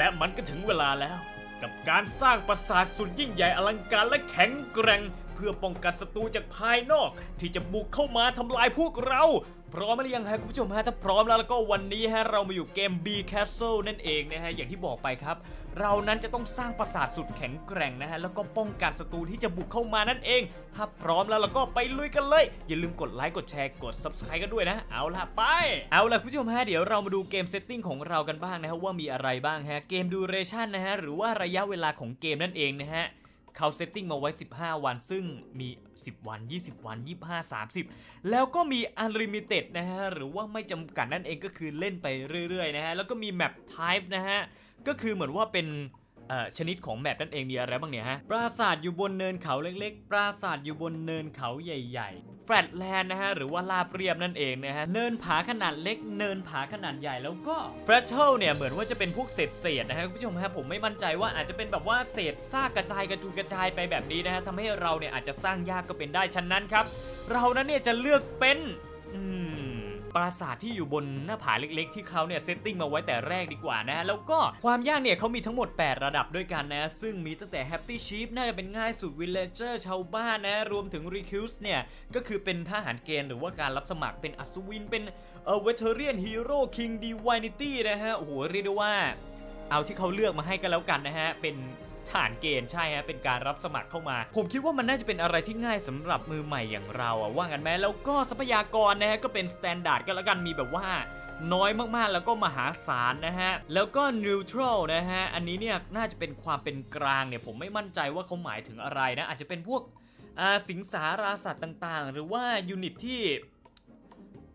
และมันก็ถึงเวลาแล้ว กับการสร้างปราสาทสุดยิ่งใหญ่อลังการและแข็งแกร่ง เพื่อป้องกันศัตรูจากภายนอก ที่จะบุกเข้ามาทำลายพวกเรา พร้อมหรือยังฮะคุณผู้ชมฮะถ้าพร้อมแล้วแล้วก็วันนี้ฮะเรามาอยู่เกม B Castle นั่นเองนะฮะอย่างที่บอกไปครับ เรานั้นจะต้องสร้างปราสาทสุดแข็งแกร่งนะฮะแล้วก็ป้องกันศัตรูที่จะบุกเข้ามานั่นเอง ถ้าพร้อมแล้วเราก็ไปลุยกันเลย อย่าลืมกดไลค์กดแชร์กด Subscribe กันด้วยนะ เอาล่ะไป เอาล่ะคุณผู้ชมฮะเดี๋ยวเรามาดูเกมเซตติ้งของเรากันบ้างนะฮะว่ามีอะไรบ้างฮะเกมดูเรชั่นนะฮะหรือว่าระยะเวลาของเกมนั่นเองนะฮะ เขาเซตติ้งมาไว้ 15 วัน ซึ่งมี 10 วัน 20 วัน 25 30 แล้วก็มีอันลิมิเต็ดนะฮะ หรือว่าไม่จำกัดนั่นเองก็คือเล่นไปเรื่อยๆนะฮะ แล้วก็มีแมปไทป์นะฮะ ก็คือเหมือนว่าเป็น ชนิดของแมปนั่นเองมีอะไรบ้างเนี่ยฮะ ปราสาทอยู่บนเนินเขาเล็กๆ ปราสาทอยู่บนเนินเขาใหญ่ ๆ แฟลตแลนด์นะฮะ หรือว่าลาบเรียบนั่นเองนะฮะ เนินผาขนาดเล็ก เนินผาขนาดใหญ่แล้วก็แฟลตเทิลเนี่ยเหมือนว่าจะเป็นพวกเศษเศษๆนะฮะคุณผู้ชมฮะผมไม่มั่นใจว่าอาจจะเป็นแบบว่าเศษซากกระจายกระจุยกระจายไปแบบนี้นะฮะทำให้เราเนี่ยอาจจะสร้างยากก็เป็นได้ฉะนั้นครับ เรานั้นเนี่ยจะเลือกเป็น อืม ปราสาทที่อยู่บนหน้าผาเล็กๆ ที่เขาเนี่ยเซตติ้งมาไว้แต่แรกดีกว่านะ แล้วก็ความยากเนี่ยเขามีทั้งหมด 8 ระดับด้วยกันนะ ซึ่งมีตั้งแต่ Happy Chief น่าจะเป็นง่ายสุด Villager ชาวบ้านนะ รวมถึง Recruit เนี่ย ก็คือเป็นทหารเกณฑ์หรือว่าการรับสมัครเป็นอัศวิน เป็นเอ่อ Veteran Hero King Divinity นะฮะ โอ้โหเรียกได้ว่า เอาที่เขาเลือกมาให้กันแล้วกันนะฮะเป็น ฐานเกณฑ์ใช่ฮะเป็นการรับสมัครเข้ามา ผมคิดว่ามันน่าจะเป็นอะไรที่ง่ายสำหรับมือใหม่อย่างเราอะว่างั้นไหมแล้วก็ทรัพยากรนะฮะก็เป็นสแตนดาร์ดก็แล้วกันมีแบบว่าน้อยมากๆ แล้วก็มหาศาลนะฮะ แล้วก็ neutral นะฮะ อันนี้เนี่ยน่าจะเป็นความเป็นกลางเนี่ย ผมไม่มั่นใจว่าเขาหมายถึงอะไรนะ อาจจะเป็นพวกสิงสาราสัตว์ต่างๆ หรือว่ายูนิตที่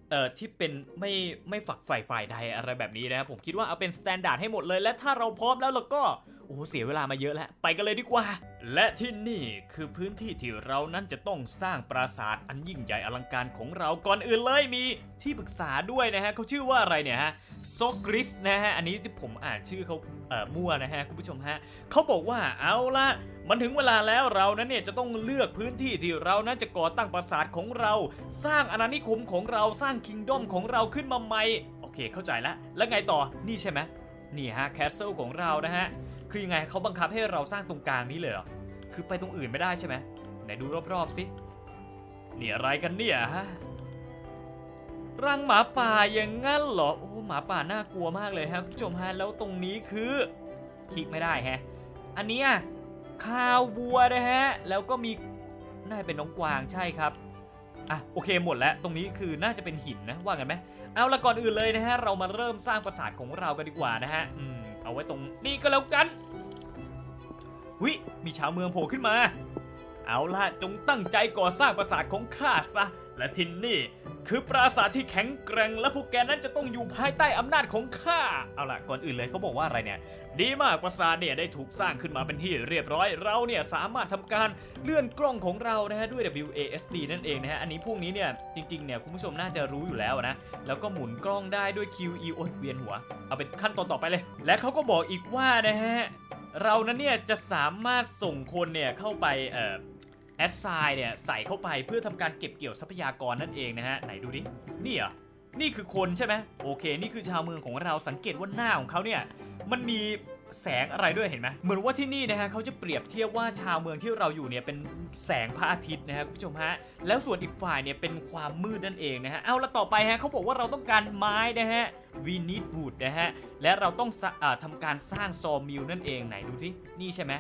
เอ่อที่เป็นไม่ไม่ฝักฝ่ฝ่ายใดอะไรแบบนี้นะครับผมคิดว่าเอาเป็นสแตนดาร์ดให้หมดเลย และถ้าเราพร้อมแล้วเราก็ โอ้โหเสียเวลามาเยอะแล้ว ไปกันเลยดีกว่า และที่นี่คือพื้นที่ที่เรานั้นจะต้องสร้างปราสาทอันยิ่งใหญ่อลังการของเราก่อนอื่นเลยมีที่ปรึกษาด้วยนะฮะเขาชื่อว่าอะไรเนี่ยฮะโซกริสนะฮะอันนี้ที่ผมอ่านชื่อเขาเอ่อมั่วนะฮะคุณผู้ชมฮะเขาบอกว่าเอาละมันถึงเวลาแล้วเรานั้นเนี่ยจะต้องเลือกพื้นที่ที่เรานั้นจะก่อตั้งปราสาทของเรา สร้างอาณานิคมของเราสร้างคิงดอมของเราขึ้นมาใหม่โอเคเข้าใจแล้วแล้วไงต่อนี่ใช่ไหมนี่ฮะแคสเซิลของเรานะฮะ คือยังไงเขาบังคับให้เราสร้างตรงกลางนี้เลยเหรอ คือไปตรงอื่นไม่ได้ใช่ไหมไหนดูรอบๆสินี่อะไรกันเนี่ยฮะรังหมาป่าอย่างงั้นเหรอ โอ้หมาป่าน่ากลัวมากเลยฮะคุณผู้ชมฮะ แล้วตรงนี้คือคลิกไม่ได้ฮะ อันนี้ข้าววัวนะฮะ แล้วก็มีน่าจะเป็นน้องกวางใช่ครับ อะโอเคหมดแล้ว ตรงนี้คือน่าจะเป็นหินนะว่ากันไหม เอาละก่อนอื่นเลยนะฮะ เรามาเริ่มสร้างปราสาทของเรากันดีกว่านะฮะ อืม เอาไว้ตรงนี้ก็แล้วกันวิมีชาวเมืองโผล่ขึ้นมา เอาล่ะจงตั้งใจก่อสร้างปราสาทของข้าซะ และที่นี่คือปราสาทที่แข็งแกร่งและพวกแกนั้นจะต้องอยู่ภายใต้อำนาจของข้า เอาล่ะก่อนอื่นเลยเขาบอกว่าอะไรเนี่ย ดีมากปราสาทเนี่ยได้ถูกสร้างขึ้นมาเป็นที่เรียบร้อย เราเนี่ยสามารถทำการเลื่อนกล้องของเรานะฮะด้วย WASD นั่นเองนะฮะ อันนี้พวกนี้เนี่ยจริงๆเนี่ยคุณผู้ชมน่าจะรู้อยู่แล้วนะ แล้วก็หมุนกล้องได้ด้วย QE โอยเวียนหัว เอาเป็นขั้นตอนต่อไปเลย และเขาก็บอกอีกว่านะฮะ เรานั้นเนี่ยจะสามารถส่งคนเนี่ยเข้าไปเอ่อ แอดไซน์เนี่ยใส่เข้าไปเพื่อทำการเก็บเกี่ยวทรัพยากรนั่นเองนะฮะไหนดูดินี่เหรอนี่คือคนใช่ไหมโอเค นี่คือชาวเมืองของเราสังเกตว่าหน้าของเขาเนี่ยมันมีแสงอะไรด้วยเห็นไหมเหมือนว่าที่นี่นะฮะเขาจะเปรียบเทียบว่าชาวเมืองที่เราอยู่เนี่ยเป็นแสงพระอาทิตย์นะฮะคุณผู้ชมฮะแล้วส่วนอีกฝ่ายเนี่ยเป็นความมืดนั่นเองนะฮะเอาละต่อไปฮะเขาบอกว่าเราต้องการไม้นะฮะ we need wood นะฮะและเราต้องสะอ่าทำการสร้างซอมิลนั่นเองไหนดูที่นี่ใช่ไหม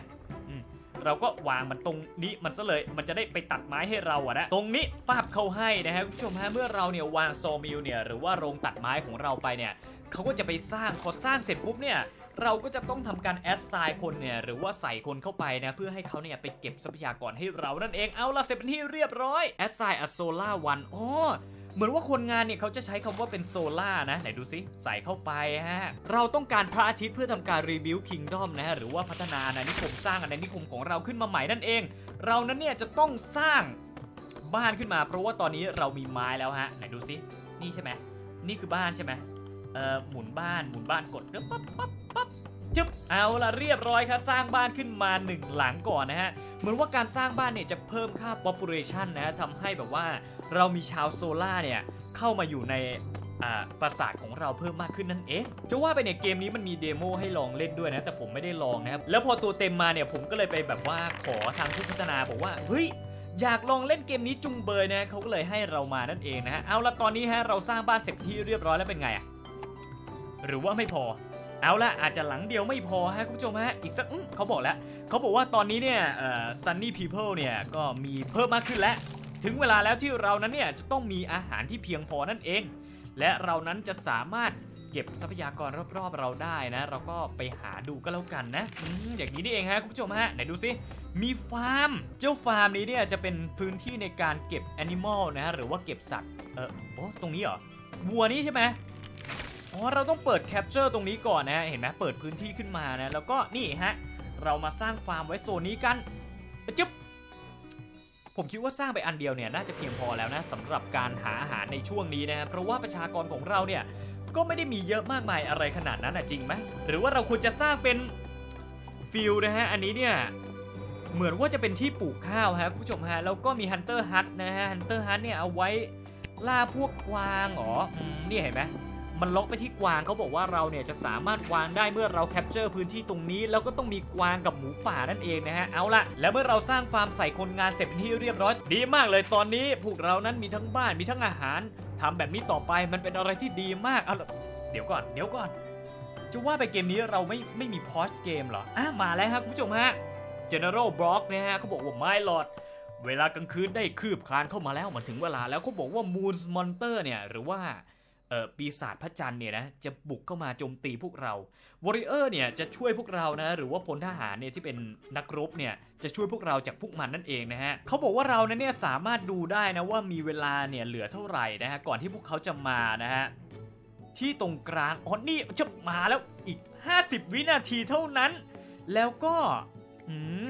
เราก็วางมันตรงนี้มันซะเลย มันจะได้ไปตัดไม้ให้เราอะนะตรงนี้ฟาบเข้าให้นะฮะคุณผู้ชมฮะเมื่อเราเนี่ยวางโซมิลเนี่ยหรือว่าโรงตัดไม้ของเราไปเนี่ยเขาก็จะไปสร้างพอสร้างเสร็จปุ๊บเนี่ยเราก็จะต้องทำการแอดไซน์คนเนี่ยหรือว่าใส่คนเข้าไปนะเพื่อให้เขาเนี่ยไปเก็บทรัพยากรให้เรานั่นเองเอาละเสร็จเป็นที่เรียบร้อยแอดไซน์อโซล่าวันอ๋อ เหมือนว่าคนงานเนี่ยเขาจะใช้คำว่าเป็นโซล่านะไหนดูสิใส่เข้าไปฮะเราต้องการพระอาทิตย์เพื่อทำการรีบิวคิงดอมนะฮะหรือว่าพัฒนาอาณานิคมสร้างอาณานิคมของเราขึ้นมาใหม่นั่นเอง เรานั้นเนี่ยจะต้องสร้างบ้านขึ้นมา เพราะว่าตอนนี้เรามีไม้แล้วฮะไหนดูสินี่ใช่ไหมนี่คือบ้านใช่ไหมเอ่อหมุนบ้านหมุนบ้านกดปั๊บปั๊บปั๊บ จึ๊บเอาละเรียบร้อยครับสร้างบ้านขึ้นมาหนึ่งหลังก่อนนะฮะ เหมือนว่าการสร้างบ้านเนี่ยจะเพิ่มค่า population นะฮะทำให้แบบว่าเรามีชาวโซล่าเนี่ยเข้ามาอยู่ในปราสาทของเราเพิ่มมากขึ้นนั่นเอง จะว่าไปเนี่ยเกมนี้มันมีเดโมให้ลองเล่นด้วยนะ แต่ผมไม่ได้ลองนะครับ แล้วพอตัวเต็มมาเนี่ยผมก็เลยไปแบบว่าขอทางผู้พัฒนาบอกว่า เฮ้ย อยากลองเล่นเกมนี้จุงเบยนะเขาก็เลยให้เรามานั่นเองนะฮะ เอาละตอนนี้ฮะเราสร้างบ้านเสร็จที่เรียบร้อยแล้วเป็นไงอะหรือว่าไม่พอ เอาละอาจจะหลังเดียวไม่พอฮะคุณผู้ชมฮะอีกสักเขาบอกแล้วเขาบอกว่าตอนนี้เนี่ยเอ่อ Sunny People เนี่ยก็มีเพิ่มมากขึ้นแล้ว ถึงเวลาแล้วที่เรานั้นเนี่ยจะต้องมีอาหารที่เพียงพอนั่นเอง และเรานั้นจะสามารถเก็บทรัพยากรรอบๆเราได้นะ เราก็ไปหาดูก็แล้วกันนะออย่างนี้นี่เองฮะคุณผู้ชมฮะไหนดูสิมีฟาร์ม เจ้าฟาร์มนี้เนี่ยจะเป็นพื้นที่ในการเก็บแอนิมอลนะฮะหรือว่าเก็บสัตว์เออโอ้ตรงนี้เหรอวัวนี่ใช่ไหม อ๋อเราต้องเปิดแคปเจอร์ตรงนี้ก่อนนะ เห็นไหมเปิดพื้นที่ขึ้นมานะ แล้วก็นี่ฮะ เรามาสร้างฟาร์มไว้โซนนี้กันจึ๊บผมคิดว่าสร้างไปอันเดียวเนี่ยน่าจะเพียงพอแล้วนะสำหรับการหาอาหารในช่วงนี้นะเพราะว่าประชากรของเราเนี่ยก็ไม่ได้มีเยอะมากมายอะไรขนาดนั้นนะจริงไหมหรือว่าเราควรจะสร้างเป็นฟิลนะฮะอันนี้เนี่ยเหมือนว่าจะเป็นที่ปลูกข้าวฮะคุณผู้ชมฮะแล้วก็มีฮันเตอร์ฮัทนะฮะฮันเตอร์ฮัทเนี่ยเอาไว้ล่าพวกกวางอ๋อนี่เห็นไหม มันล็อกไปที่กวางเขาบอกว่าเราเนี่ยจะสามารถวางได้เมื่อเราแคปเจอร์พื้นที่ตรงนี้ แล้วก็ต้องมีกวางกับหมูป่านั่นเองนะฮะเอาละแล้วเมื่อเราสร้างฟาร์มใส่คนงานเสร็จเป็นที่เรียบร้อย ดีมากเลยตอนนี้พวกเรานั้นมีทั้งบ้านมีทั้งอาหารทำแบบนี้ต่อไปมันเป็นอะไรที่ดีมากเอาละเดี๋ยวก่อนเดี๋ยวก่อนจะว่าไปเกมนี้เราไม่ไม่มีพอสเกมเหรออะมาแล้วฮะคุณผู้ชมฮะ General Block นะฮะเขาบอกว่าไม่หลอดเวลากลางคืนได้คืบคลานเข้ามาแล้วมันถึงเวลาแล้วเขาบอกว่า Moon Monster เนี่ยหรือว่า ปีศาจพระจันทร์เนี่ยนะจะบุกเข้ามาโจมตีพวกเรา Warrior เนี่ยจะช่วยพวกเรานะหรือว่าพลทหารเนี่ยที่เป็นนักรบเนี่ยจะช่วยพวกเราจากพวกมันนั่นเองนะฮะเขาบอกว่าเรานั้นเนี่ยสามารถดูได้นะว่ามีเวลาเนี่ยเหลือเท่าไหร่นะฮะก่อนที่พวกเขาจะมานะฮะที่ตรงกลางอ๋อนี่จะมาแล้วอีก 50 วินาทีเท่านั้น แล้วก็อืม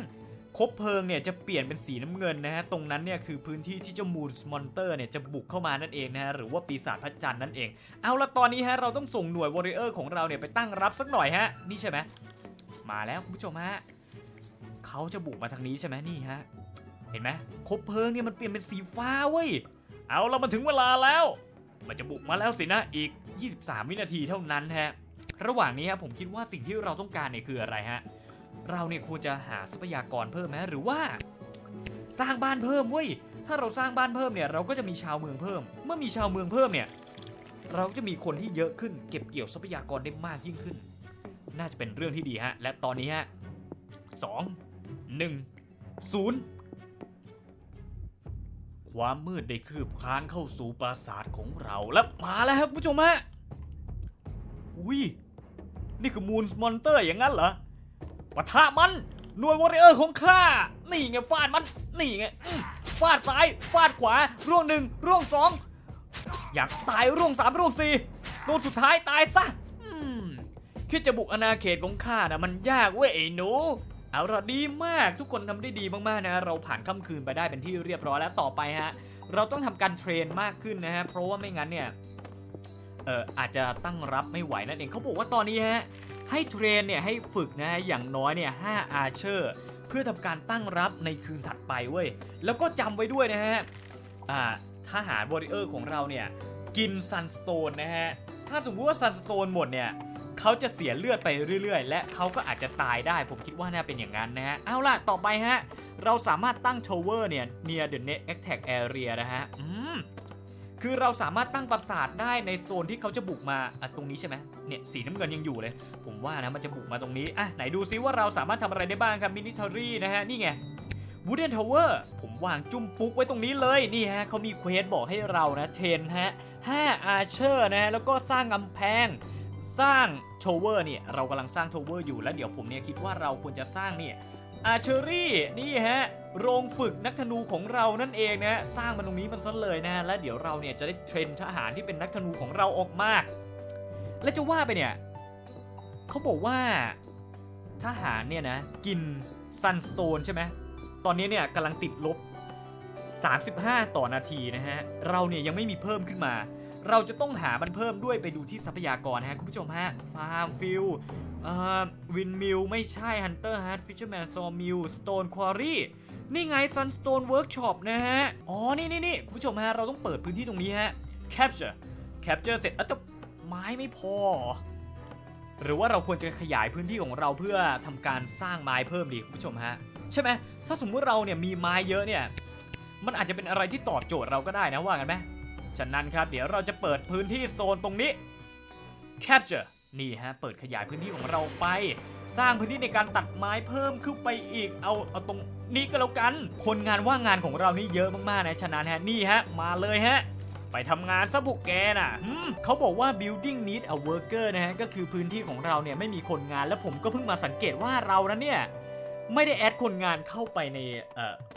คบเพลิงเนี่ยจะเปลี่ยนเป็นสีน้ำเงินนะฮะตรงนั้นเนี่ยคือพื้นที่ที่เจ้ามูนมอนเตอร์เนี่ยจะบุกเข้ามานั่นเองนะฮะหรือว่าปีศาจพระจันทร์นั่นเอง เอาละตอนนี้ฮะเราต้องส่งหน่วยวอริเออร์ของเราเนี่ยไปตั้งรับสักหน่อยฮะนี่ใช่ไหมมาแล้วคุณผู้ชมฮะเขาจะบุกมาทางนี้ใช่ไหมนี่ฮะเห็นไหมคบเพลิงเนี่ยมันเปลี่ยนเป็นสีฟ้าเว้ยเอาเรามาถึงเวลาแล้ว มันจะบุกมาแล้วสินะอีก 23 วินาทีเท่านั้นฮะระหว่างนี้ฮะผมคิดว่าสิ่งที่เราต้องการเนี่ยคืออะไรฮะ เราเนี่ยควรจะหาทรัพยากรเพิ่มไหมหรือว่า สร้างบ้านเพิ่มเว้ยถ้าเราสร้างบ้านเพิ่มเนี่ยเราก็จะมีชาวเมืองเพิ่ม เมื่อมีชาวเมืองเพิ่มเนี่ยเราจะมีคนที่เยอะขึ้น เก็บเกี่ยวทรัพยากรได้มากยิ่งขึ้น น่าจะเป็นเรื่องที่ดีฮะ และตอนนี้ฮะสองหนึ่งศูนย์ความมืดได้คืบคลานเข้าสู่ปราสาทของเราแล้วมาแล้วครับผู้ชมฮะอุ้ยนี่คือมูนมอนเตอร์อย่างนั้นเหรอ ปะทะมันหน่วยวอริเออร์ของข้า นี่ไงฟาดมัน นี่ไงฟาดซ้าย ฟาดขวา ร่วงหนึ่งร่วงสองอยากตายร่วงสามร่วงสี่ตัวสุดท้ายตายซะคิดจะบุกอาณาเขตของข้านะมันยากเว้ยไอ้หนูเอาละดีมากทุกคนทำได้ดีมากๆนะ เราผ่านค่ำคืนไปได้เป็นที่เรียบร้อยแล้วต่อไปฮะ เราต้องทำการเทรนมากขึ้นนะฮะ เพราะว่าไม่งั้นเนี่ย เอออาจจะตั้งรับไม่ไหวนั่นเองเขาบอกว่าตอนนี้ฮะ ให้เทรนเนี่ยให้ฝึกนะฮะอย่างน้อยเนี่ย5อาเชอร์เพื่อทำการตั้งรับในคืนถัดไปเว้ยแล้วก็จำไว้ด้วยนะฮะอ่าทหารวอริเออร์ของเราเนี่ยกินซันสโตนนะฮะถ้าสมมติว่าซันสโตนหมดเนี่ยเขาจะเสียเลือดไปเรื่อยๆ และเขาก็อาจจะตายได้ ผมคิดว่าน่าเป็นอย่างนั้นนะฮะ เอาล่ะ ต่อไปฮะ เราสามารถตั้ง tower เนี่ย near the net attack area นะฮะ อืม คือเราสามารถตั้งปราสาทได้ในโซนที่เขาจะบุกมาอะตรงนี้ใช่ไหมเนี่ยสีน้ำเงินยังอยู่เลย ผมว่านะมันจะบุกมาตรงนี้อะไหนดูซิว่าเราสามารถทำอะไรได้บ้างครับมินิทอรี่นะฮะนี่ไงวูดเดนทาวเวอร์ผมวางจุ้มปุ๊กไว้ตรงนี้เลยนี่ฮะเขามีเควสบอกให้เรานะเทนฮะ5อาเชอร์นะฮะแล้วก็สร้างกำแพง สร้างโทเวอร์เนี่ยเรากำลังสร้างโทเวอร์อยู่แล้วเดี๋ยวผมเนี่ยคิดว่าเราควรจะสร้างเนี่ย อาเชอรี่นี่ฮะโรงฝึกนักธนูของเรานั่นเองนะฮะสร้างมันตรงนี้มันซะเลยนะฮะแล้วเดี๋ยวเราเนี่ยจะได้เทรนทหารที่เป็นนักธนูของเราออกมาและจะว่าไปเนี่ยเขาบอกว่าทหารเนี่ยนะกินซันสโตนใช่ไหมตอนนี้เนี่ยกำลังติดลบ 35 ต่อนาทีนะฮะเราเนี่ยยังไม่มีเพิ่มขึ้นมา เราจะต้องหามันเพิ่มด้วยไปดูที่ทรัพยากรนะฮะคุณผู้ชมฮะฟาร์มฟิลวินมิลไม่ใช่ฮันเตอร์ฮาร์ดฟิชเชอร์แมนซอมิลสโตนควอรี่นี่ไง Sunstone Workshop นะฮะ อ๋อ นี่นี่นี่คุณผู้ชมฮะ เราต้องเปิดพื้นที่ตรงนี้ฮะ Capture แคปเจอร์เสร็จอ้าแต่ไม้ไม่พอ หรือว่าเราควรจะขยายพื้นที่ของเราเพื่อทำการสร้างไม้เพิ่มดีคุณผู้ชมฮะ ใช่ไหมถ้าสมมุติเราเนี่ยมีไม้เยอะเนี่ย มันอาจจะเป็นอะไรที่ตอบโจทย์เราก็ได้นะว่ากันไหม ฉะนั้นครับเดี๋ยวเราจะเปิดพื้นที่โซนตรงนี้ capture นี่ฮะเปิดขยายพื้นที่ของเราไป สร้างพื้นที่ในการตัดไม้เพิ่มขึ้นไปอีกเอาเอาตรงนี้ก็แล้วกัน คนงานว่างงานของเรานี่เยอะมากๆนะฉะนั้นฮะนี่ฮะมาเลยฮะไปทำงานซะพวกแกน่ะเขาบอกว่า building need a worker นะฮะก็คือพื้นที่ของเราเนี่ยไม่มีคนงานแล้วผมก็เพิ่งมาสังเกตว่าเรานั้นเนี่ยไม่ได้แอดคนงานเข้าไปใน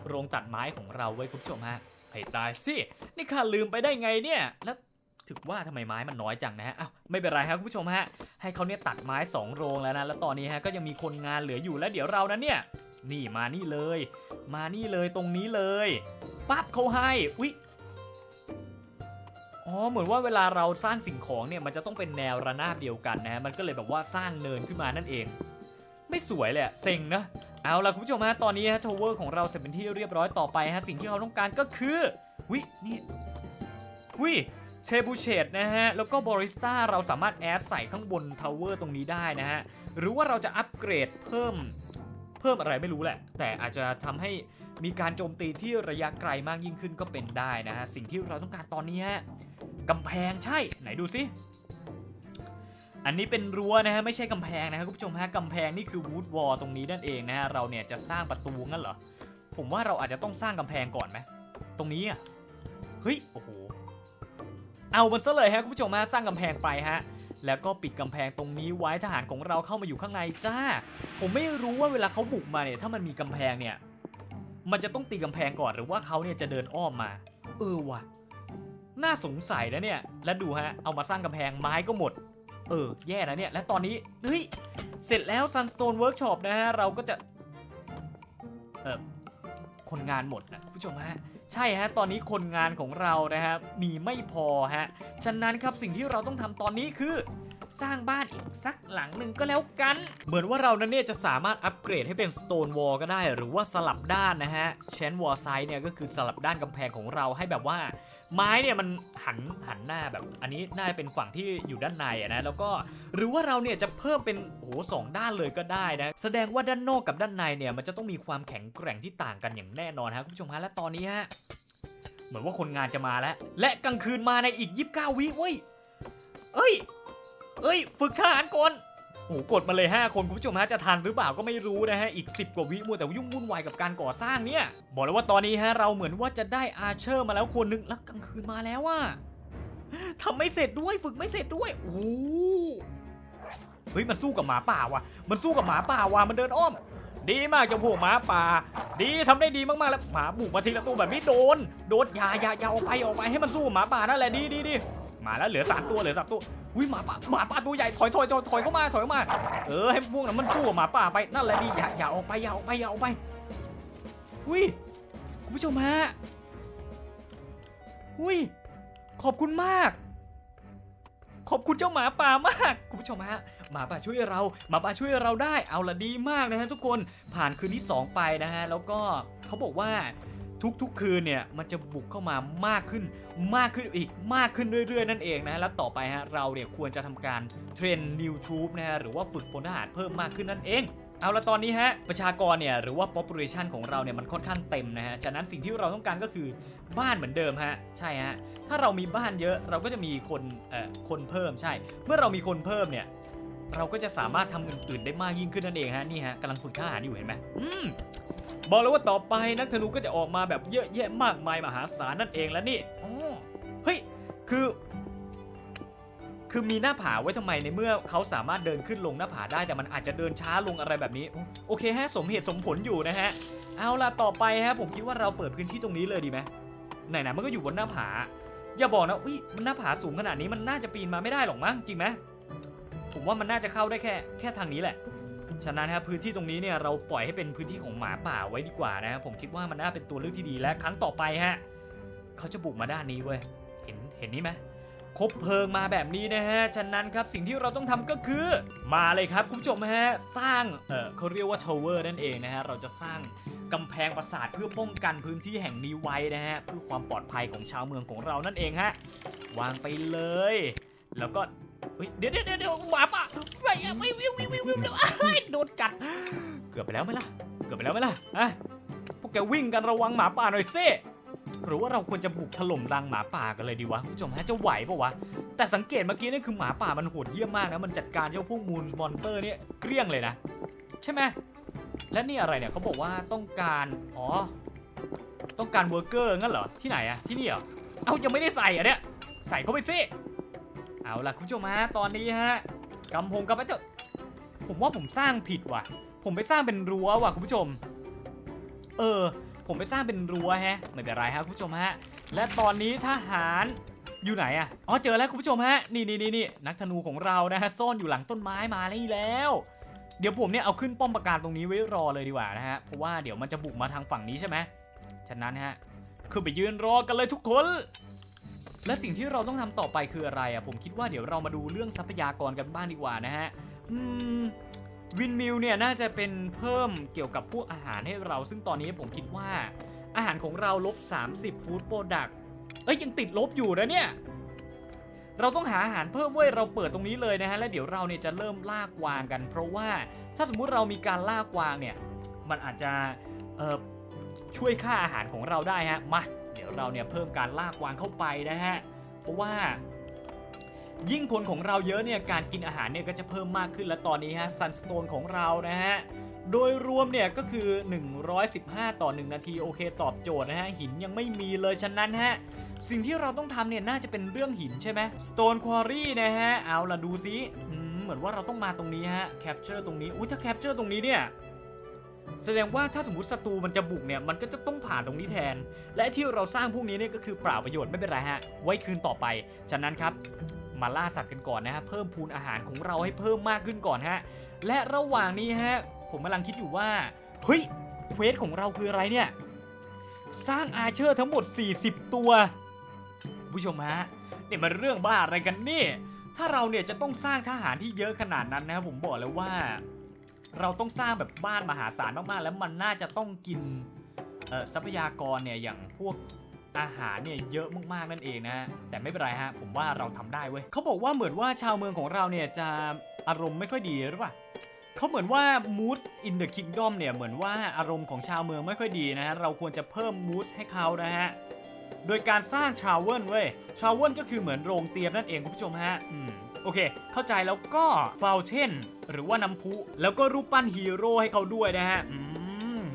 โรงตัดไม้ของเราไว้คุณผู้ชมฮะ ให้ตายสินี่ข้าลืมไปได้ไงเนี่ยแล้วถึงว่าทำไมไม้มันน้อยจังนะฮะอ้าวไม่เป็นไรครับคุณผู้ชมฮะ ให้เขาเนี่ยตัดไม้ 2 โรงแล้วนะ แล้วตอนนี้ฮะก็ยังมีคนงานเหลืออยู่แล้วเดี๋ยวเรานั้นเนี่ย นี่มานี่เลย มานี่เลยตรงนี้เลยปั๊บเขาให้อุ๊ยอ๋อเหมือนว่าเวลาเราสร้างสิ่งของเนี่ยมันจะต้องเป็นแนวระนาบเดียวกันนะฮะมันก็เลยแบบว่าสร้างเนินขึ้นมานั่นเอง ไม่สวยเลยเซ็งนะ เอาล่ะคุณผู้ชมฮะตอนนี้ฮะทาวเวอร์ของเราเสร็จเป็นที่เรียบร้อยต่อไปฮะสิ่งที่เราต้องการก็คือวินี่วิเทบูเชดนะฮะ แล้วก็บริสต้าเราสามารถแอดใส่ข้างบนทาวเวอร์ตรงนี้ได้นะฮะ หรือว่าเราจะอัปเกรดเพิ่มเพิ่มอะไรไม่รู้แหละ แต่อาจจะทำให้มีการโจมตีที่ระยะไกลมากยิ่งขึ้นก็เป็นได้นะฮะ สิ่งที่เราต้องการตอนนี้ฮะกำแพงใช่ไหนดูสิ อันนี้เป็นรั้วนะฮะไม่ใช่กำแพงนะครับคุณผู้ชมฮะกำแพงนี่คือวูดวอลตรงนี้นั่นเองนะฮะเราเนี่ยจะสร้างประตูงั้นเหรอผมว่าเราอาจจะต้องสร้างกำแพงก่อนไหมตรงนี้อะเฮ้ยโอ้โหเอามันซะเลยฮะคุณผู้ชมฮะสร้างกำแพงไปฮะแล้วก็ปิดกำแพงตรงนี้ไว้ทหารของเราเข้ามาอยู่ข้างในจ้า ผมไม่รู้ว่าเวลาเขาบุกมาเนี่ยถ้ามันมีกำแพงเนี่ยมันจะต้องตีกำแพงก่อนหรือว่าเขาเนี่ยจะเดินอ้อมมา เออว่ะ น่าสงสัยนะเนี่ย แล้วดูฮะ เอามาสร้างกำแพงไม้ก็หมด เออ แย่นะเนี่ย และตอนนี้ เฮ้ย เสร็จแล้ว Sunstone Workshop นะฮะ เราก็จะ เออคนงานหมดนะคุณผู้ชมฮะ ใช่ฮะ ตอนนี้คนงานของเรานะฮะ มีไม่พอฮะ ฉะนั้นครับสิ่งที่เราต้องทำตอนนี้คือ สร้างบ้านอีกสักหลังหนึ่งก็แล้วกัน เหมือนว่าเรานั้นเนี่ยจะสามารถอัปเกรดให้เป็น Stone Wall ก็ได้ หรือว่าสลับด้านนะฮะ Chain Wall Side เนี่ยก็คือสลับด้านกำแพงของเราให้แบบว่า ไม้เนี่ยมันหันหันหน้าแบบ อันนี้น่าจะเป็นฝั่งที่อยู่ด้านในนะ แล้วก็หรือว่าเราเนี่ยจะเพิ่มเป็นโอ้โหสองด้านเลยก็ได้นะ แสดงว่าด้านนอกกับด้านในเนี่ยมันจะต้องมีความแข็งแกร่งที่ต่างกันอย่างแน่นอนฮะคุณผู้ชมฮะและตอนนี้ฮะเหมือนว่าคนงานจะมาแล้ว และกลางคืนมาในอีก 29 วิเว้ย เอ้ย เอ้ย ฝึกทหารก่อนโอ้โหกดมาเลย 5 คนคุณผู้ชมฮะจะทันหรือเปล่าก็ไม่รู้นะฮะ อีก 10 กว่าวิมัวแต่ยุ่งวุ่นวายกับการก่อสร้างเนี่ย บอกเลยว่าตอนนี้ฮะเราเหมือนว่าจะได้อาเชอร์มาแล้วคนหนึงแล้วกลางคืนมาแล้วอะทำไม่เสร็จด้วยฝึกไม่เสร็จด้วยโอ้โหเฮ้ยมันสู้กับหมาป่าว่ะ มันสู้กับหมาป่าว่ะมันเดินอ้อม ดีมากเจ้าพวกหมาป่า ดีทำได้ดีมากๆแล้วหมาบุกมาทีละตัวแบบนี้โดน โดนยายายาออกไปออกไปให้มันสู้หมาป่านั่นแหละดีดีดี มาแล้วเหลือสามตัวเหลือสามตัวอุ้ยหมาป่าหมาป่าตัวใหญ่ถอยถอยถอยถอยเข้ามาถอยเข้ามา เออให้พวกนั้นมันสู้หมาป่าไปนั่นแหละดีอย่าอย่าออกไปอย่าออกไปอย่าออกไปอุ้ยคุณผู้ชมฮะอุ้ยขอบคุณมาก ขอบคุณเจ้าหมาป่ามากคุณผู้ชมฮะหมาป่าช่วยเราหมาป่าช่วยเราได้เอาละดีมากนะฮะทุกคนผ่านคืนที่ 2 ไปนะฮะแล้วก็เขาบอกว่า ทุกๆ คืนเนี่ยมันจะบุกเข้ามามากขึ้น มากขึ้นอีกมากขึ้นเรื่อยๆ นั่นเองนะแล้วต่อไปฮะเราเนี่ยควรจะทำการเทรนนิวทูบนะฮะหรือว่าฝึกพลทหารเพิ่มมากขึ้นนั่นเองเอาละตอนนี้ฮะประชากรเนี่ยหรือว่า population ของเราเนี่ยมันค่อนข้างเต็มนะฮะฉะนั้นสิ่งที่เราต้องการก็คือบ้านเหมือนเดิมฮะใช่ฮะถ้าเรามีบ้านเยอะเราก็จะมีคนเอ่อคนเพิ่มใช่ เมื่อเรามีคนเพิ่มเนี่ยเราก็จะสามารถทำอื่นๆได้มากยิ่งขึ้นนั่นเองฮะนี่ฮะกำลังฝึกทหารอยู่เห็นไหมอืม บอกเลยว่าต่อไปนักธนูก็จะออกมาแบบเยอะแยะมากมายมหาศาลนั่นเองแล้วนี่เฮ้ยคือ คือมีหน้าผาไว้ทำไมในเมื่อเขาสามารถเดินขึ้นลงหน้าผาได้แต่มันอาจจะเดินช้าลงอะไรแบบนี้โอโอเคฮะสมเหตุสมผลอยู่นะฮะ เอาล่ะต่อไปฮะผมคิดว่าเราเปิดพื้นที่ตรงนี้เลยดีไหมไหนๆมันก็อยู่บนหน้าผา อย่าบอกนะอุ้ยมันหน้าผาสูงขนาดนี้มันน่าจะปีนมาไม่ได้หรอกมั้งจริงไหมผมว่ามันน่าจะเข้าได้แค่แค่ทางนี้แหละ ฉะนั้นฮะพื้นที่ตรงนี้เนี่ยเราปล่อยให้เป็นพื้นที่ของหมาป่าไว้ดีกว่านะผมคิดว่ามันน่าเป็นตัวเลือกที่ดีและครั้งต่อไปฮะเขาจะบุกมาด้านนี้เว้ยเห็นเห็นนี่ไหมคบเพลิงมาแบบนี้นะฮะ ฉะนั้นครับสิ่งที่เราต้องทำก็คือ มาเลยครับคุณผู้ชมฮะ สร้าง เออเขาเรียกว่าทาวเวอร์นั่นเองนะฮะ เราจะสร้างกำแพงปราสาทเพื่อป้องกันพื้นที่แห่งนี้ไว้นะฮะ เพื่อความปลอดภัยของชาวเมืองของเรานั่นเองฮะ วางไปเลย แล้วก็ เฮ้ยเดี๋ยวเดี๋ยวเดี๋ยวหมาป่ะไม่ไม่วิววิววิววิวเดี๋ยวอ้ยโดนกัด เกือบไปแล้วไหมล่ะ เกือบไปแล้วไหมล่ะอะพวกแกวิ่งกันระวังหมาป่าหน่อยสิหรือว่าเราควรจะบุกถล่มรังหมาป่ากันเลยดีวะคุณผู้ชมฮะจะไหวปะวะ แต่สังเกตเมื่อกี้นี่คือหมาป่ามันโหดเยี่ยมมากนะ มันจัดการเจ้าพวกมูนมอนเตอร์เนี่ยเกลี้ยงเลยนะ ใช่ไหมและนี่อะไรเนี่ยเขาบอกว่าต้องการ อ๋อ ต้องการเวอร์เกอร์งั้นเหรอ ที่ไหนอะที่นี่เหรอ เอ้ายังไม่ได้ใส่อะเนี่ย ใส่เข้าไปสิ เอาล่ะคุณผู้ชมฮะตอนนี้ฮะกำพงกำปะเจ้าผมว่าผมสร้างผิดว่ะ ผมไปสร้างเป็นรั้วว่ะคุณผู้ชม เออ ผมไปสร้างเป็นรั้วแฮะไม่เป็นไรฮะคุณผู้ชมฮะ และตอนนี้ทหารอยู่ไหนอะอ๋อเจอแล้วคุณผู้ชมฮะนี่นี่นี่นี่นักธนูของเรานะฮะซ่อนอยู่หลังต้นไม้มาแล้ว เดี๋ยวผมเนี่ยเอาขึ้นป้อมปราการตรงนี้ไว้รอเลยดีกว่านะฮะเพราะว่าเดี๋ยวมันจะบุกมาทางฝั่งนี้ใช่ไหมฉะนั้นฮะขึ้นไปยืนรอกันเลยทุกคน และสิ่งที่เราต้องทำต่อไปคืออะไรอะผมคิดว่าเดี๋ยวเรามาดูเรื่องทรัพยากรกันบ้างดีกว่านะฮะอืมวินมิลเนี่ยน่าจะเป็นเพิ่มเกี่ยวกับพวกอาหารให้เรา ซึ่งตอนนี้ผมคิดว่าอาหารของเราลบ 30ฟู้ดโปรดักเอ้ยยังติดลบอยู่นะเนี่ยเราต้องหาอาหารเพิ่มเว้ยเราเปิดตรงนี้เลยนะฮะ แล้วเดี๋ยวเราเนี่ยจะเริ่มล่ากวางกัน เพราะว่าถ้าสมมุติเรามีการล่ากวางเนี่ย มันอาจจะเอ่อช่วยค่าอาหารของเราได้ฮะ มา เราเนี่ยเพิ่มการลากวางเข้าไปนะฮะ เพราะว่า ยิ่งคนของเราเยอะเนี่ยการกินอาหารเนี่ยก็จะเพิ่มมากขึ้นและตอนนี้ฮะซันสโตนของเรานะฮะโดยรวมเนี่ยก็คือ 115 ต่อ 1 นาทีโอเคตอบโจทย์นะฮะหินยังไม่มีเลยฉะนั้นฮะสิ่งที่เราต้องทำเนี่ยน่าจะเป็นเรื่องหินใช่ไหม Stone Quarry นะฮะ เอาล่ะดูซิเหมือนว่าเราต้องมาตรงนี้ฮะ Capture ตรงนี้ อุ้ยถ้า Capture ตรงนี้เนี่ย แสดงว่าถ้าสมมติศัตรูมันจะบุกเนี่ยมันก็จะต้องผ่านตรงนี้แทน และที่เราสร้างพวกนี้เนี่ยก็คือเปล่าประโยชน์ไม่เป็นไรฮะ ไว้คืนต่อไป ฉะนั้นครับมาล่าสัตว์กันก่อนนะฮะเพิ่มพูนอาหารของเราให้เพิ่มมากขึ้นก่อนฮะ และระหว่างนี้ฮะผมกำลังคิดอยู่ว่าเฮ้ยเควสของเราคืออะไรเนี่ยสร้างอาเชอร์ทั้งหมด 40 ตัว ผู้ชมฮะเนี่ยมันเรื่องบ้าอะไรกันนี่ ถ้าเราเนี่ยจะต้องสร้างทหารที่เยอะขนาดนั้นนะครับผมบอกเลยว่า เราต้องสร้างแบบบ้านมหาศาลมากๆ แล้วมันน่าจะต้องกินทรัพยากรเนี่ยอย่างพวกอาหารเนี่ยเยอะมากๆนั่นเองนะแต่ไม่เป็นไรฮะผมว่าเราทำได้เว้ยเขาบอกว่าเหมือนว่าชาวเมืองของเราเนี่ยจะอารมณ์ไม่ค่อยดีหรือเปล่าเขาเหมือนว่า mood in the kingdom เนี่ยเหมือนว่าอารมณ์ของชาวเมืองไม่ค่อยดีนะฮะเราควรจะเพิ่ม mood ให้เขานะฮะโดยการสร้างชาวเวิลเว้ยชาวเวิลก็คือเหมือนโรงเตรียมนั่นเองคุณผู้ชมฮะอืม โอเค เข้าใจแล้วก็ฟาวเทนหรือว่าน้ำพุ แล้วก็รูปปั้นฮีโร่ให้เขาด้วยนะฮะ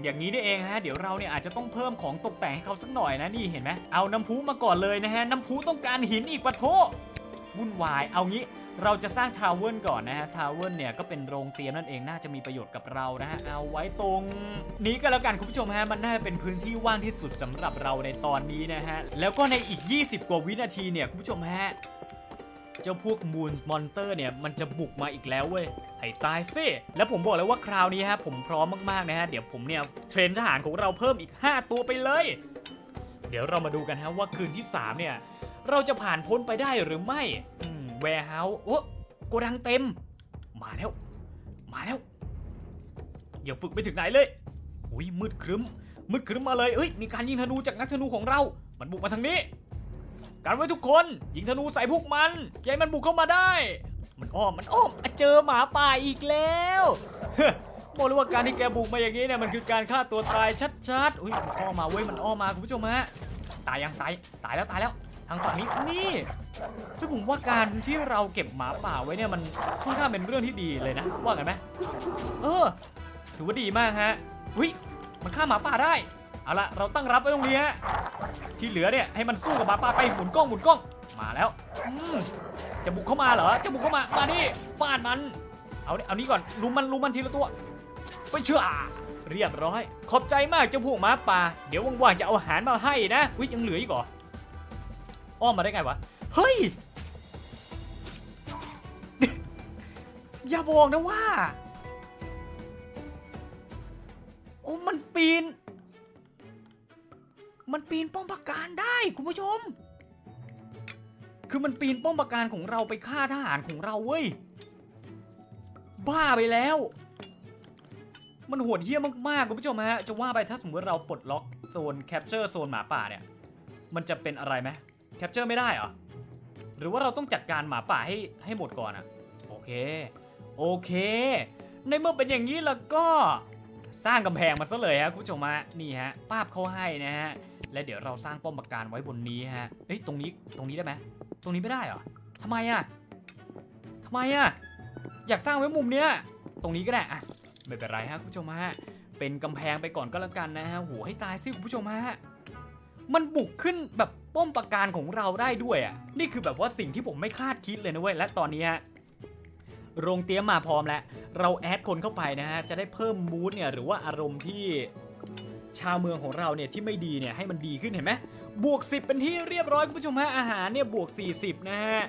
อย่างนี้นี่เองฮะเดี๋ยวเราเนี่ยอาจจะต้องเพิ่มของตกแต่งให้เขาสักหน่อยนะนี่เห็นไหมเอาน้ำพุมาก่อนเลยนะฮะน้ำพุต้องการหินอีกปะโถวุ่นวายเอางี้เราจะสร้างทาวเวิลก่อนนะฮะทาวเวิลเนี่ยก็เป็นโรงเตรียมนั่นเองน่าจะมีประโยชน์กับเรานะฮะเอาไว้ตรง นี้ก็แล้วกันคุณผู้ชมฮะมันน่าจะเป็นพื้นที่ว่างที่สุดสำหรับเราในตอนนี้นะฮะแล้วก็ในอีก 20 กว่าวินาทีเนี่ยคุณผู้ชมฮะ เจ้าพวกมูนมอนเตอร์เนี่ยมันจะบุกมาอีกแล้วเว้ยให้ตายซิแล้วผมบอกเลยว่าคราวนี้ฮะผมพร้อมมากๆนะฮะเดี๋ยวผมเนี่ยเทรนทหารของเราเพิ่มอีก 5 ตัวไปเลย เดี๋ยวเรามาดูกันฮะว่าคืนที่ 3 เนี่ย เราจะผ่านพ้นไปได้หรือไม่แวร์เฮาส์โอ้โกดังเต็ม มาแล้ว มาแล้วอย่าฝึกไปถึงไหนเลยอุ้ยมืดครึ้มมืดครึ้มมาเลยเอ้ยมีการยิงธนูจากนักธนูของเรา มันบุกมาทางนี้ กันไว้ทุกคนยิงธนูใส่พวกมันอย่าให้มันบุกเข้ามาได้ มันอ้อมมันอ้อมอะเจอหมาป่าอีกแล้วเฮ้ยบอกเลยว่าการที่แกบุกมาอย่างนี้เนี่ยมันคือการฆ่าตัวตายชัดๆอุ้ยมันอ้อมมาเว้ยมันอ้อมมาคุณผู้ชมฮะตายยังตายตายแล้วตายแล้วทางฝั่งนี้นี่ซึ่งผมว่าการที่เราเก็บหมาป่าไว้เนี่ยมันค่อนข้างเป็นเรื่องที่ดีเลยนะว่ากันไหมเออ ถือว่าดีมากฮะอุ้ยมันฆ่าหมาป่าได้เอาละเราตั้งรับไว้ตรงนี้ฮะ ที่เหลือเนี่ยให้มันสู้กับหมาป่าไปหมุนกล้องหมุนกล้องมาแล้วจะบุกเข้ามาเหรอจะบุกเข้ามามาดิฟาดมัน เอาเนี่ยเอานี้ก่อนลุมมันลุมมันทีละตัวไปเชื่อเรียบร้อย ขอบใจมากเจ้าพวกหมาป่า เดี๋ยวว่างๆจะเอาอาหารมาให้นะอุ้ยยังเหลืออีกเหรออ้อมมาได้ไงวะเฮ้ยอย่าบอกนะว่าโอ้มันปีน มันปีนป้อมปราการได้คุณผู้ชม คือมันปีนป้อมปราการของเราไปฆ่าทหารของเราเว้ย บ้าไปแล้ว มันโหดเหี้ยมากๆคุณผู้ชมฮะ จะว่าไปถ้าสมมติเราปลดล็อกโซนแคปเจอร์โซนหมาป่าเนี่ย มันจะเป็นอะไรไหมแคปเจอร์ไม่ได้เหรอ หรือว่าเราต้องจัดการหมาป่าให้ให้หมดก่อนอะโอเค โอเค ในเมื่อเป็นอย่างนี้แล้วก็ สร้างกำแพงมาซะเลยฮะคุณผู้ชมฮะนี่ฮะป้าบเขาให้นะฮะและเดี๋ยวเราสร้างป้อมปราการไว้บนนี้ฮะเอ้ยตรงนี้ตรงนี้ได้ไหมตรงนี้ไม่ได้เหรอทำไมอะทำไมอะอยากสร้างไว้มุมเนี้ยตรงนี้ก็ได้อะไม่เป็นไรฮะคุณผู้ชมฮะเป็นกำแพงไปก่อนก็แล้วกันนะฮะโหให้ตายสิคุณผู้ชมฮะมันบุกขึ้นแบบป้อมปราการของเราได้ด้วยอะนี่คือแบบว่าสิ่งที่ผมไม่คาดคิดเลยนะเว้ยและตอนนี้ฮะ โรงเตรียมมาพร้อมแล้ว เราแอดคนเข้าไปนะฮะ จะได้เพิ่มมูดเนี่ยหรือว่าอารมณ์ที่ชาวเมืองของเราเนี่ยที่ไม่ดีเนี่ยให้มันดีขึ้นเห็นไหมบวก 10 เป็นที่เรียบร้อยคุณผู้ชมฮะ อาหารเนี่ยบวก 40 นะฮะ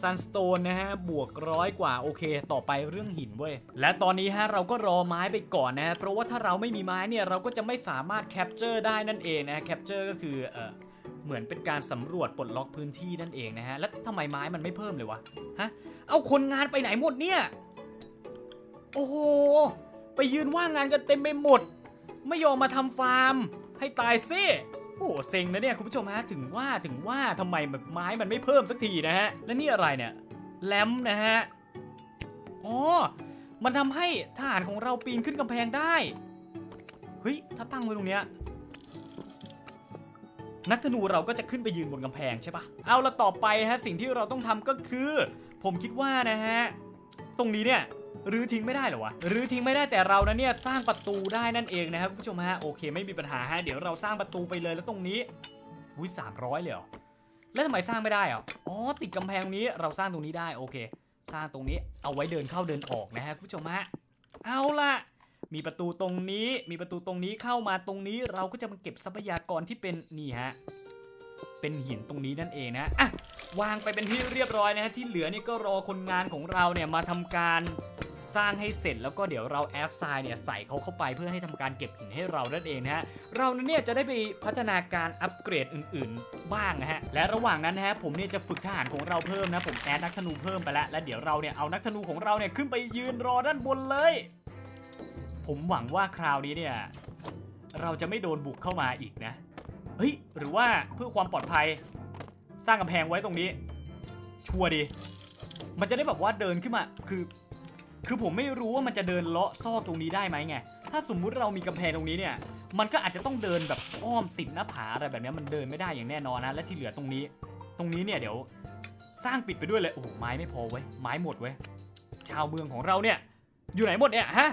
ซันสโตนนะฮะ บวกร้อยกว่า โอเค ต่อไปเรื่องหินเว้ย และตอนนี้ฮะ เราก็รอไม้ไปก่อนนะฮะ เพราะว่าถ้าเราไม่มีไม้เนี่ย เราก็จะไม่สามารถแคปเจอร์ได้นั่นเองนะแคปเจอร์ก็คือเออ เหมือนเป็นการสำรวจปลดล็อกพื้นที่นั่นเองนะฮะ แล้วทำไมไม้มันไม่เพิ่มเลยวะ ฮะ เอาคนงานไปไหนหมดเนี่ย โอ้โห ไปยืนว่างงานกันเต็มไปหมด ไม่ยอมมาทำฟาร์ม ให้ตายซิโอ้โหเซ็งนะเนี่ยคุณผู้ชมฮะ ถึงว่าถึงว่าทำไมแบบไม้มันไม่เพิ่มสักทีนะฮะ และนี่อะไรเนี่ย แลมนะฮะ อ๋อ มันทำให้ทหารของเราปีนขึ้นกำแพงได้ เฮ้ย ถ้าตั้งไว้ตรงเนี้ย นักธนูเราก็จะขึ้นไปยืนบนกำแพงใช่ปะเอาละต่อไปฮะสิ่งที่เราต้องทำก็คือ ผมคิดว่านะฮะตรงนี้เนี่ยรื้อทิ้งไม่ได้หรอวะรื้อทิ้งไม่ได้แต่เรานะเนี่ยสร้างประตูได้นั่นเองนะครับคุณผู้ชมฮะโอเคไม่มีปัญหาฮะเดี๋ยวเราสร้างประตูไปเลยแล้วตรงนี้อุ้ยสามร้อยเลยเหรอแล้วทำไมสร้างไม่ได้อะอ๋อติดกำแพงนี้เราสร้างตรงนี้ได้โอเค สร้างตรงนี้เอาไว้เดินเข้าเดินออกนะฮะคุณผู้ชมฮะเอาล่ะ มีประตูตรงนี้ มีประตูตรงนี้เข้ามาตรงนี้ เราก็จะมาเก็บทรัพยากรที่เป็นนี่ฮะ เป็นหินตรงนี้นั่นเองนะอะวางไปเป็นที่เรียบร้อยนะฮะที่เหลือนี่ก็รอคนงานของเราเนี่ยมาทำการสร้างให้เสร็จแล้วก็เดี๋ยวเราแอดไซน์เนี่ยใส่เขาเข้าไปเพื่อให้ทำการเก็บหินให้เรานั่นเองนะฮะเราเนี่ยจะได้ไปพัฒนาการอัปเกรดอื่นๆ บ้างนะฮะและระหว่างนั้นนะฮะผมเนี่ยจะฝึกทหารของเราเพิ่มนะผมแอดนักธนูเพิ่มไปแล้วและเดี๋ยวเราเนี่ยเอานักธนูของเราเนี่ยขึ้นไปยืนรอด้านบนเลย ผมหวังว่าคราวนี้เนี่ย เราจะไม่โดนบุกเข้ามาอีกนะ เฮ้ย หรือว่าเพื่อความปลอดภัย สร้างกำแพงไว้ตรงนี้ ชัวร์ดี มันจะได้แบบว่าเดินขึ้นมา คือ คือผมไม่รู้ว่ามันจะเดินเลาะซอกตรงนี้ได้ไหมไง ถ้าสมมุติเรามีกำแพงตรงนี้เนี่ย มันก็อาจจะต้องเดินแบบอ้อมติดหน้าผาอะไรแบบนี้มันเดินไม่ได้อย่างแน่นอนนะ และที่เหลือตรงนี้ ตรงนี้เนี่ยเดี๋ยว สร้างปิดไปด้วยเลย โอ้โห ไม้ไม่พอเว้ ไม้หมดเว้ ชาวเมืองของเราเนี่ย อยู่ไหนหมดเนี่ยฮะ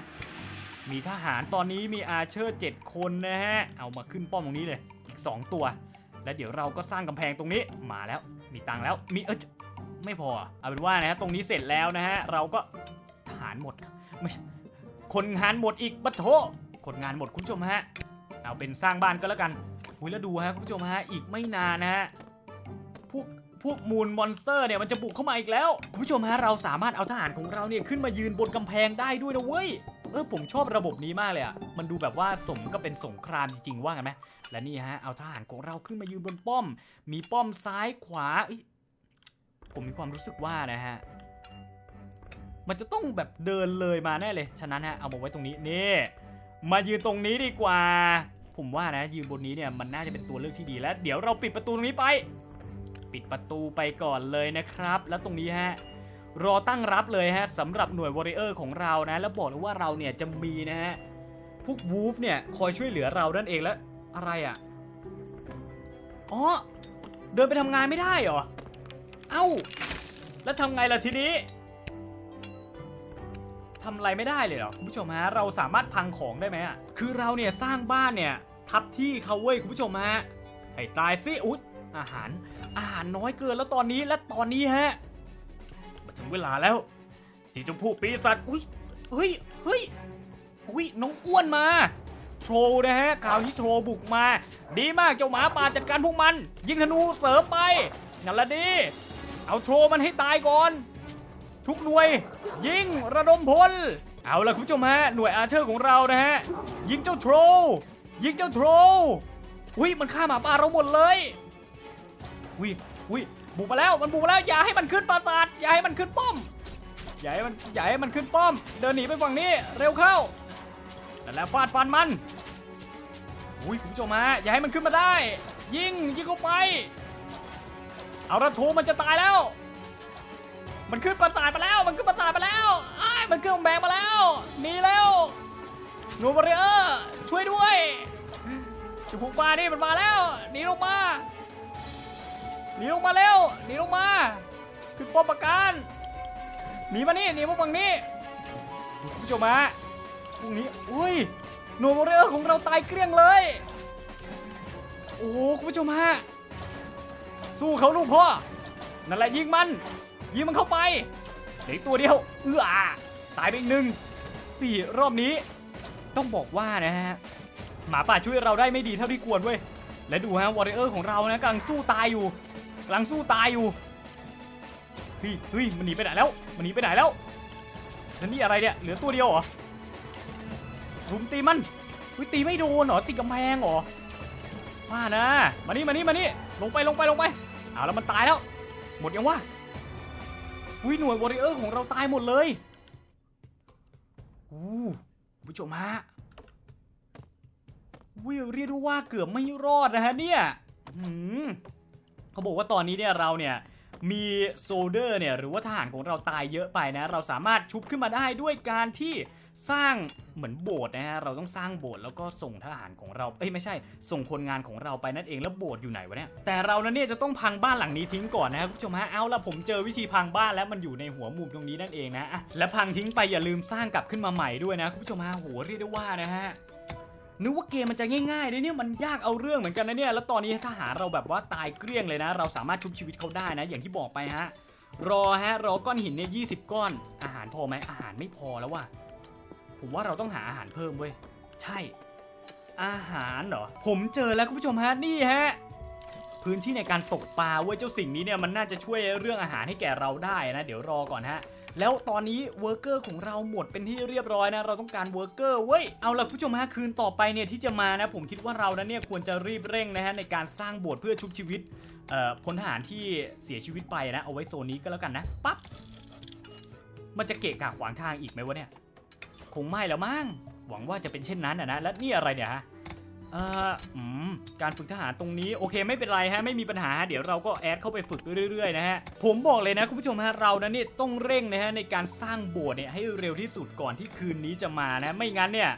มีทหารตอนนี้มีอาเชอร์ 7 คนนะฮะ เอามาขึ้นป้อมตรงนี้เลย อีก 2 ตัว และเดี๋ยวเราก็สร้างกำแพงตรงนี้ มาแล้ว มีตังแล้ว มีเออไม่พอ เอาเป็นว่านะฮะ ตรงนี้เสร็จแล้วนะฮะ เราก็ทหารหมด ไม่ คนงานหมดอีกปะโถคนงานหมดคุณผู้ชมฮะ เอาเป็นสร้างบ้านก็แล้วกันหุยแล้วดูฮะคุณผู้ชมฮะ อีกไม่นานนะฮะ พวกพวกมูลมอนสเตอร์เนี่ยมันจะบุกเข้ามาอีกแล้ว คุณผู้ชมฮะ เราสามารถเอาทหารของเราเนี่ยขึ้นมายืนบนกำแพงได้ด้วยนะเว้ย เออผมชอบระบบนี้มากเลยอะมันดูแบบว่าสมก็เป็นสงครามจริงๆว่ากันไหมและนี่ฮะเอาทหารของเราขึ้นมายืนบนป้อม มีป้อมซ้ายขวาผมมีความรู้สึกว่านะฮะมันจะต้องแบบเดินเลยมาแน่เลย ฉะนั้นฮะเอามาไว้ตรงนี้นี่มายืนตรงนี้ดีกว่า ผมว่านะ ยืนบนนี้เนี่ยมันน่าจะเป็นตัวเลือกที่ดีแล้ว เดี๋ยวเราปิดประตูตรงนี้ไป ปิดประตูไปก่อนเลยนะครับ แล้วตรงนี้ฮะ รอตั้งรับเลยฮะสำหรับหน่วยวอริเออร์ของเรานะ แล้วบอกเลยว่าเราเนี่ยจะมีนะฮะพวกวูฟเนี่ยคอยช่วยเหลือเรานั่นเองแล้วอะไรอะอ๋อเดินไปทำงานไม่ได้เหรอ เอ้า แล้วทำไงล่ะทีนี้ทำอะไรไม่ได้เลยเหรอคุณผู้ชมฮะเราสามารถพังของได้ไหมอะคือเราเนี่ยสร้างบ้านเนี่ยทับที่เขาเว้ยคุณผู้ชมฮะให้ตายสิอุ๊ยอาหารอาหารน้อยเกินแล้วตอนนี้และตอนนี้ฮะ งเวลาแล้วที่เจะพูปีศาจอุ้ยเฮ้ยเฮ้ยอุ้ยน้องอ้วนมาโทรนะฮะคราวนี้โทรบุกมา ดีมากเจ้าหมาป่าจัดการพวกมัน ยิงธนูเสริมไปนั่นละดี เอาโทรมันให้ตายก่อน ทุกหน่วย ยิงระดมพล เอาละคุณผู้ชมฮะหน่วยอาเชอร์ของเรานะฮะยิงเจ้าโทรยิงเจ้าโทรอุ้ยมันฆ่าหมาป่าเราหมดเลยอุ้ยอุ้ย บุกมาแล้วมันบุกมาแล้วอย่าให้มันขึ้นปราสาทอย่าให้มันขึ้นป้อมอย่าให้มันอย่าให้มันขึ้นป้อม เดินหนีไปฝั่งนี้เร็วเข้านั่นแหละฟาดฟันมันอุ้ยคุณผู้ชมฮะอย่าให้มันขึ้นมาได้ ยิงยิงเข้าไป เอาระทูมันจะตายแล้ว มันขึ้นประสาทมาแล้ว มันขึ้นประสาทมาแล้วไอ้มันขึ้นแบงมาแล้วหนีแล้วหนูบริเออร์ช่วยด้วยจุพุกมานี่มันมาแล้วหนีลงมา หนีลงมาเร็วหนีลงมาขึ้นป้อมประการหนีมานี่หนีมาฝั่งนี้คุณผู้ชมฮะพรุ่งนี้อุ้ยหนูบริเออร์ของเราตายเกลี้ยงเลยโอ้โหคุณผู้ชมฮะสู้เขาลูกพ่อนั่นแหละยิงมันยิงมันเข้าไปเหลืออกตัวเดียวเอื้อตายไปอีกหนึ่งปีรอบนี้ ต้องบอกว่านะฮะหมาป่าช่วยเราได้ไม่ดีเท่าที่ควรเว้ยและดูฮะวอริเออร์ของเรานะกำลังสู้ตายอยู่ กำลังสู้ตายอยู่เฮ้ยเฮ้ยมันหนีไปไหนแล้วมันหนีไปไหนแล้วแล้วนี่อะไรเนี่ยเหลือตัวเดียวเหรอรุมตีมันเฮ้ยตีไม่โดนเหรอติดกำแพงเหรอมานะมานี่มานี่มานี่ลงไปลงไปลงไปเอาแล้วมันตายแล้ว หมดยังวะอุ้ยหน่วยวอริเออร์ของเราตายหมดเลยอู้ผู้ชมฮะวิวเรียกได้ว่าเกือบไม่รอดนะฮะเนี่ย หืม เขาบอกว่าตอนนี้เนี่ยเราเนี่ยมีโซเดอร์เนี่ยหรือว่าทหารของเราตายเยอะไปนะ เราสามารถชุบขึ้นมาได้ด้วยการที่สร้างเหมือนโบสถ์นะฮะเราต้องสร้างโบสถ์แล้วก็ส่งทหารของเราเอ้ยไม่ใช่ ส่งคนงานของเราไปนั่นเองแล้วโบสถ์อยู่ไหนวะเนี่ยแต่เรานั้นเนี่ยจะต้องพังบ้านหลังนี้ทิ้งก่อนนะครับคุณผู้ชมฮะเอาละผมเจอวิธีพังบ้านแล้วมันอยู่ในหัวมุมตรงนี้นั่นเองนะอะและพังทิ้งไปอย่าลืมสร้างกลับขึ้นมาใหม่ด้วยนะคุณผู้ชมฮะโหเรียกได้ว่านะฮะ นึกว่าเกมมันจะง่ายๆเลยเนี่ยมันยากเอาเรื่องเหมือนกันนะเนี่ยแล้วตอนนี้ทหารเราแบบว่าตายเกลี้ยงเลยนะ เราสามารถชุบชีวิตเขาได้นะ อย่างที่บอกไปฮะรอฮะรอก้อนหินเนี่ยยีก้อน อาหารพอไหมอาหารไม่พอแล้วว่ะผมว่าเราต้องหาอาหารเพิ่มเว้ยใช่ อาหารเหรอผมเจอแล้วคุณผู้ชมฮะนี่ฮะพื้นที่ในการตกปลาเว้ยเจ้าสิ่งนี้เนี่ยมันน่าจะช่วยเรื่องอาหารให้แก่เราได้นะ เดี๋ยวรอก่อนฮะ แล้วตอนนี้เวิร์กเกอร์ของเราหมดเป็นที่เรียบร้อยนะ เราต้องการเวิร์กเกอร์เว้ย เอาละคุณผู้ชมฮะคืนต่อไปเนี่ยที่จะมานะ ผมคิดว่าเรานั้นเนี่ยควรจะรีบเร่งนะฮะในการสร้างโบสถ์เพื่อชุบชีวิตพลทหารที่เสียชีวิตไปนะ เอาไว้โซนนี้ก็แล้วกันนะปั๊บมันจะเกะกะขวางทางอีกไหมวะเนี่ย คงไม่แล้วมั้งหวังว่าจะเป็นเช่นนั้นนะและนี่อะไรเนี่ยฮะ เอ่ออืมการฝึกทหารตรงนี้โอเคไม่เป็นไรฮะไม่มีปัญหาเดี๋ยวเราก็แอดเข้าไปฝึกเรื่อยๆนะฮะผมบอกเลยนะคุณผู้ชมฮะเรานั้นนี่ต้องเร่งนะฮะในการสร้างโบสถ์เนี่ยให้เร็วที่สุดก่อนที่คืนนี้จะมานะไม่งั้นเนี่ย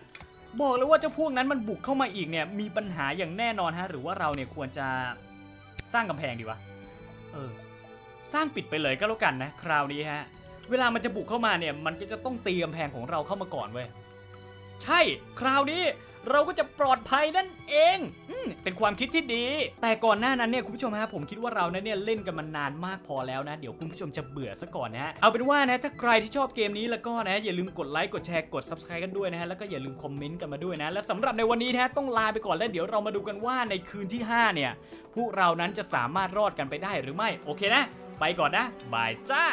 บอกเลยว่าเจ้าพวกนั้นมันบุกเข้ามาอีกเนี่ยมีปัญหาอย่างแน่นอนฮะหรือว่าเราเนี่ยควรจะสร้างกำแพงดีวะเออสร้างปิดไปเลยก็แล้วกันนะคราวนี้ฮะเวลามันจะบุกเข้ามาเนี่ยมันก็จะต้องตีกำแพงของเราเข้ามาก่อนเว้ยใช่ คราวนี้ เราก็จะปลอดภัยนั่นเองอืเป็นความคิดที่ดี แต่ก่อนหน้านั้นเนี่ยคุณผู้ชมฮะผมคิดว่าเรานั้นเนี่ยเล่นกันมานานมากพอแล้วนะ เดี๋ยวคุณผู้ชมจะเบื่อซะก่อนนะฮะเอาเป็นว่านะถ้าใครที่ชอบเกมนี้แล้วก็นะอย่าลืมกดไลค์กดแชร์กด subscribe กันด้วยนะฮะแล้วก็อย่าลืมคอมเมนต์กันมาด้วยนะและสำหรับในวันนี้นะฮะต้องลาไปก่อนแล้วเดี๋ยวเรามาดูกันว่าในคืนที่ห้าเนี่ยพวกเรานั้นจะสามารถรอดกันไปได้หรือไม่โอเคนะ ไปก่อนนะบายจ้า